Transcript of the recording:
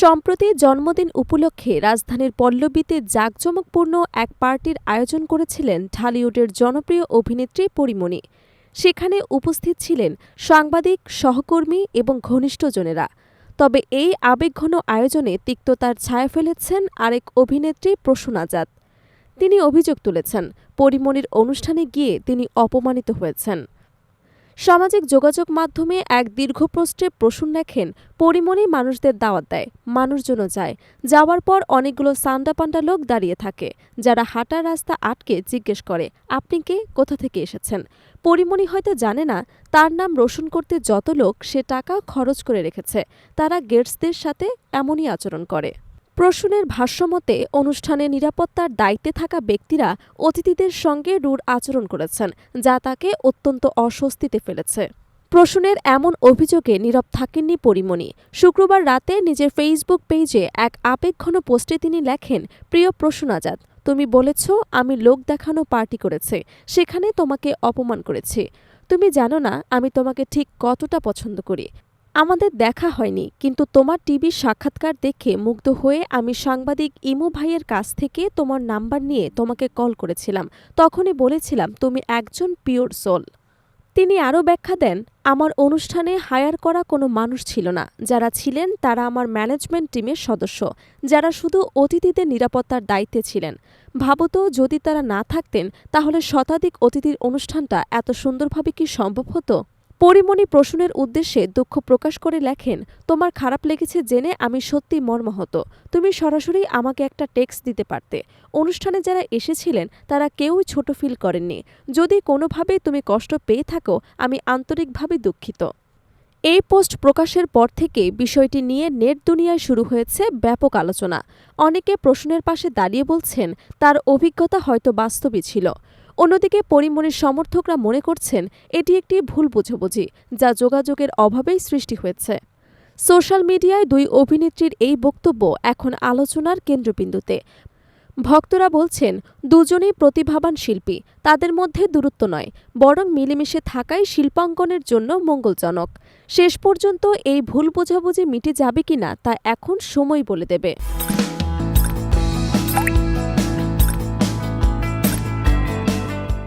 সম্প্রতি জন্মদিন উপলক্ষে রাজধানীর পল্লবীতে জাঁকজমকপূর্ণ এক পার্টির আয়োজন করেছিলেন ঢালিউডের জনপ্রিয় অভিনেত্রী পরিমণি। সেখানে উপস্থিত ছিলেন সাংবাদিক, সহকর্মী এবং ঘনিষ্ঠজনেরা। তবে এই আবেগঘন আয়োজনে তিক্ততার ছায়া ফেলেছেন আরেক অভিনেত্রী প্রসূন আজাদ তিনি অভিযোগ তুলেছেন, পরিমণির অনুষ্ঠানে গিয়ে তিনি অপমানিত হয়েছেন। সামাজিক যোগাযোগ মাধ্যমে এক দীর্ঘ পোস্টে প্রসূন লেখেন, পরিমণি মানুষদের দাওয়াত দেয় মানুষজন যায় যাওয়ার পর অনেকগুলো সান্ডা পান্ডা লোক দাঁড়িয়ে থাকে, যারা হাঁটার রাস্তা আটকে জিজ্ঞেস করে, আপনি কে? কোথা থেকে এসেছেন? পরিমণি হয়তো জানে না, তার নাম রোশন করতে যত লোক সে টাকা খরচ করে রেখেছে, তারা গেটসদের সাথে এমনই আচরণ করে। প্রসূনের ভাষ্যমতে, অনুষ্ঠানে নিরাপত্তার দায়িত্বে থাকা ব্যক্তিরা অতিথিদের সঙ্গে রূঢ় আচরণ করেছেন, যা তাকে অত্যন্ত অস্বস্তিতে ফেলেছে। প্রসূনের এমন অভিযোগে নীরব থাকেননি পরিমণি। শুক্রবার রাতে নিজের ফেসবুক পেজে এক আবেগঘন পোস্টে তিনি লেখেন, প্রিয় প্রসূন আজাদ তুমি বলেছ আমি লোক দেখানো পার্টি করেছে, সেখানে তোমাকে অপমান করেছি। তুমি জানো না আমি তোমাকে ঠিক কতটা পছন্দ করি। আমাদের দেখা হয়নি, কিন্তু তোমার টিভির সাক্ষাৎকার দেখে মুগ্ধ হয়ে আমি সাংবাদিক ইমু ভাইয়ের কাছ থেকে তোমার নাম্বার নিয়ে তোমাকে কল করেছিলাম। তখনই বলেছিলাম, তুমি একজন পিওর সোল। তিনি আরও ব্যাখ্যা দেন, আমার অনুষ্ঠানে হায়ার করা কোনো মানুষ ছিল না। যারা ছিলেন তারা আমার ম্যানেজমেন্ট টিমের সদস্য। যারা শুধু অতিথিদের নিরাপত্তার দায়িত্বে ছিলেন। ভাবত যদি তারা না থাকতেন, তাহলে শতাধিক অতিথির অনুষ্ঠানটা এত সুন্দরভাবে কি সম্ভব হতো? পরিমণি প্রসূনের উদ্দেশ্যে দুঃখ প্রকাশ করে লেখেন, তোমার খারাপ লেগেছে জেনে আমি সত্যি মর্মাহত। তুমি সরাসরি আমাকে একটা টেক্সট দিতে পারতে। অনুষ্ঠানে যারা এসেছিলেন, তারা কেউই ছোট ফিল করেননি। যদি কোনোভাবে তুমি কষ্ট পেয়ে থাকো, আমি আন্তরিকভাবে দুঃখিত এই পোস্ট প্রকাশের পর থেকে বিষয়টি নিয়ে নেট দুনিয়ায় শুরু হয়েছে ব্যাপক আলোচনা। অনেকে প্রশ্নের পাশে দাঁড়িয়ে বলছেন, তার অভিজ্ঞতা হয়তো বাস্তবই ছিল। অন্যদিকে পরিমণির সমর্থকরা মনে করছেন এটি একটি ভুল বোঝাবুঝি, যা যোগাযোগের অভাবেই সৃষ্টি হয়েছে। সোশ্যাল মিডিয়ায় দুই অভিনেত্রীর এই বক্তব্য এখন আলোচনার কেন্দ্রবিন্দুতে। ভক্তরা বলছেন, দুজনেই প্রতিভাবান শিল্পী, তাদের মধ্যে দূরত্ব নয়, বরং মিলেমিশে থাকাই শিল্পাঙ্কনের জন্য মঙ্গলজনক। শেষ পর্যন্ত এই ভুল বোঝাবুঝি মিটে যাবে কিনা তা এখন সময় বলে দেবে।